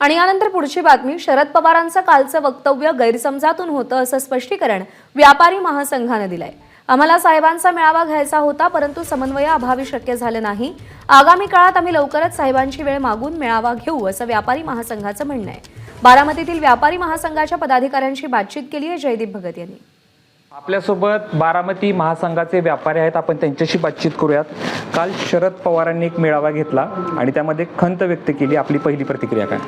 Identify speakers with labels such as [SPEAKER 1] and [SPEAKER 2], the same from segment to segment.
[SPEAKER 1] आणि यानंतर पुढची बातमी शरद पवारांचं कालचं वक्तव्य गैरसमजातून होतं असं स्पष्टीकरण व्यापारी महासंघानं दिलंय. आम्हाला साहेबांचा मेळावा घ्यायचा होता परंतु समन्वयाअभावी शक्य झालं नाही. आगामी काळात आम्ही लवकरच साहेबांची वेळ मागून मेळावा घेऊ असं व्यापारी महासंघाचं म्हणणं आहे. बारामतीतील व्यापारी महासंघाच्या पदाधिकाऱ्यांशी बातचीत केली आहे जयदीप भगत यांनी.
[SPEAKER 2] आपल्यासोबत बारामती महासंघाचे व्यापारी आहेत. आपण त्यांच्याशी बातचीत करूयात. काल शरद पवारांनी एक मेळावा घेतला आणि त्यामध्ये खंत व्यक्त केली. आपली पहिली प्रतिक्रिया काय?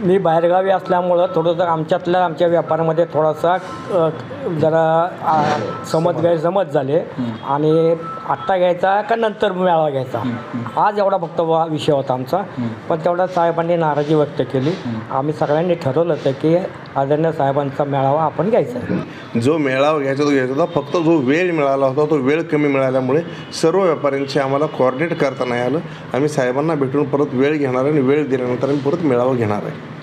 [SPEAKER 3] मी बाहेरगावी असल्यामुळं थोडंसं आमच्यातल्या आमच्या व्यापारामध्ये थोडासा जरा समज गैरसमज झाले. आणि आत्ता घ्यायचा का नंतर मेळावा घ्यायचा? आज एवढा फक्त विषय होता आमचा. पण तेवढा साहेबांनी नाराजी व्यक्त केली. आम्ही सगळ्यांनी ठरवलं होतं की आदरणीय साहेबांचा मेळावा आपण घ्यायचा. आहे
[SPEAKER 4] जो मेळावा घ्यायचा तो घ्यायचा होता. फक्त जो वेळ मिळाला होता तो वेळ कमी मिळाल्यामुळे सर्व व्यापाऱ्यांशी आम्हाला कोऑर्डिनेट करता नाही आलं. आम्ही साहेबांना भेटून परत वेळ घेणार आहे आणि वेळ दिल्यानंतर आम्ही परत मेळावा घेणार आहे.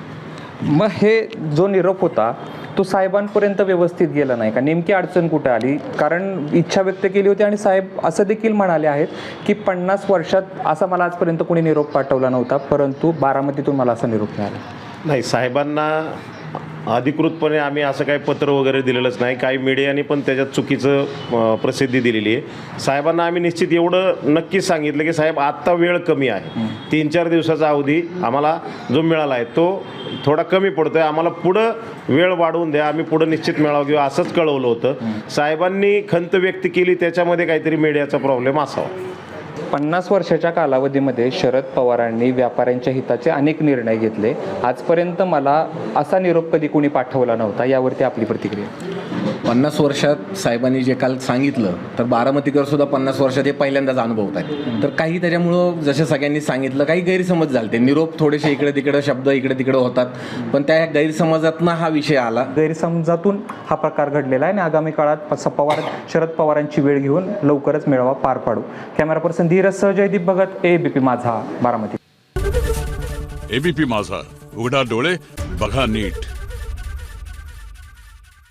[SPEAKER 2] मग हे जो निरोप होता तो साहेबांपर्यंत व्यवस्थित गेला नाही का? नेमकी अडचण कुठे आली? कारण इच्छा व्यक्त केली होती आणि साहेब असं देखील म्हणाले आहेत की पन्नास वर्षात असा मला आजपर्यंत कोणी निरोप पाठवला नव्हता परंतु बारामतीतून मला असा निरोप मिळाला.
[SPEAKER 5] नाही साहेबांना अधिकृतपणे आम्ही असं काही पत्र वगैरे दिलेलंच नाही. काही मीडियाने पण त्याच्यात चुकीचं प्रसिद्धी दिलेली आहे. साहेबांना आम्ही निश्चित एवढं नक्कीच सांगितलं की साहेब आत्ता वेळ कमी आहे. तीन चार दिवसाचा अवधी आम्हाला जो मिळाला आहे तो थोडा कमी पडतो आहे आम्हाला पुढं वेळ वाढवून द्या. आम्ही पुढं निश्चित मेळावा घेऊ असंच कळवलं होतं. साहेबांनी खंत व्यक्त केली त्याच्यामध्ये काहीतरी मीडियाचा प्रॉब्लेम असावा.
[SPEAKER 2] पन्नास वर्षाच्या कालावधीमध्ये शरद पवारांनी व्यापाऱ्यांच्या हिताचे अनेक निर्णय घेतले. आजपर्यंत मला असा निरोप कधी कोणी पाठवला नव्हता यावरती आपली प्रतिक्रिया.
[SPEAKER 6] पन्नास वर्षात साहेबांनी जे काल सांगितलं तर बारामतीकर सुद्धा पन्नास वर्षात हे पहिल्यांदाच अनुभवत आहेत. तर काही त्याच्यामुळं जसे सगळ्यांनी सांगितलं काही गैरसमज झाले निरोप थोडेसे इकडे तिकडे शब्द इकडे तिकडे होतात. पण त्या गैरसमजातनं हा विषय आला.
[SPEAKER 2] गैरसमजातून हा प्रकार घडलेला आहे आणि आगामी काळात पवार शरद पवारांची वेळ घेऊन लवकरच मेळावा पार पाडू. कॅमेरा पर्सन धीरज सह Jaydeep Bhagat A B P Majha Baramati.
[SPEAKER 7] ABP माझा. उघडा डोळे बघा नीट.